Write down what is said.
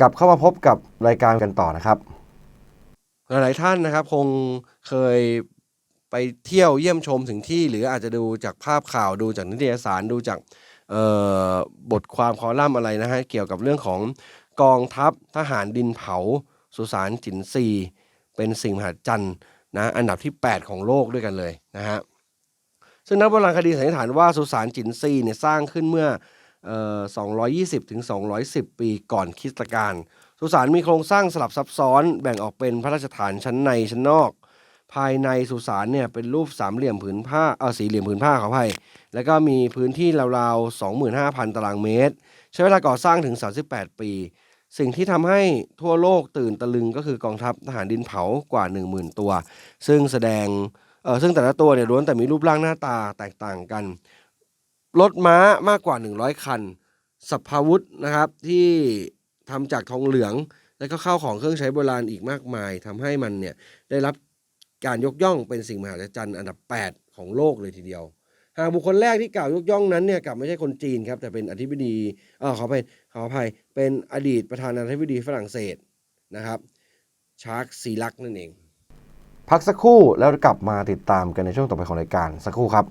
กลับเข้ามาพบกับรายการกันต่อนะครับ หลายๆท่านนะครับคงเคยไปเที่ยวเยี่ยมชมถึงที่ หรืออาจจะดูจากภาพข่าวดูจากนิตยสารดูจากบทความคอลัมน์อะไรนะฮะเกี่ยวกับเรื่องของกองทัพทหารดินเผา สุสานจินซี เป็นสิ่งมหัศจรรย์นะอันดับที่ 8 ของโลกด้วยกันเลยนะฮะซึ่งนักโบราณคดีสันนิษฐานว่าสุสานจินซีเนี่ยสร้างขึ้นเมื่อ 220 ถึง 210 ปีก่อนคริสตกาลสุสานมีโครงสร้างสลับซับซ้อนแบ่งออกเป็นพระราชฐานชั้นในชั้นนอก ภายในสุสานเนี่ยเป็นรูปสามเหลี่ยมผืนผ้าเออสี่เหลี่ยมผืนผ้าขออภัยแล้วก็มีพื้นที่ราวๆ 25,000 ตารางเมตร ใช้เวลาก่อสร้างถึง 38 ปี สิ่งที่ทำให้ทั่วโลกตื่นตะลึงก็คือกองทัพทหารดินเผากว่า 10,000 ตัว ซึ่งแสดงเออซึ่งแต่ละตัวเนี่ยล้วนแต่มีรูปร่างหน้าตาแตกต่างกัน รถม้ามากกว่า 100 คันสัพพาวุธนะครับที่ทำจากทองเหลือง แล้วก็เข้าของเครื่องใช้โบราณอีกมากมายทำให้มันเนี่ยได้รับการยกย่องเป็นสิ่งมหัศจรรย์อันดับ 8 ของโลกเลยทีเดียว หากบุคคลแรกที่กล่าวยกย่องนั้นเนี่ยกลับไม่ใช่คนจีนครับ แต่เป็นอธิบดีเออขออภัยขออภัยเป็นอดีตประธานาธิบดีฝรั่งเศสนะครับชาร์กซีลักนั่นเอง พักสักครู่แล้วกลับมาติดตามกันในช่วงต่อไปของรายการสักครู่ครับ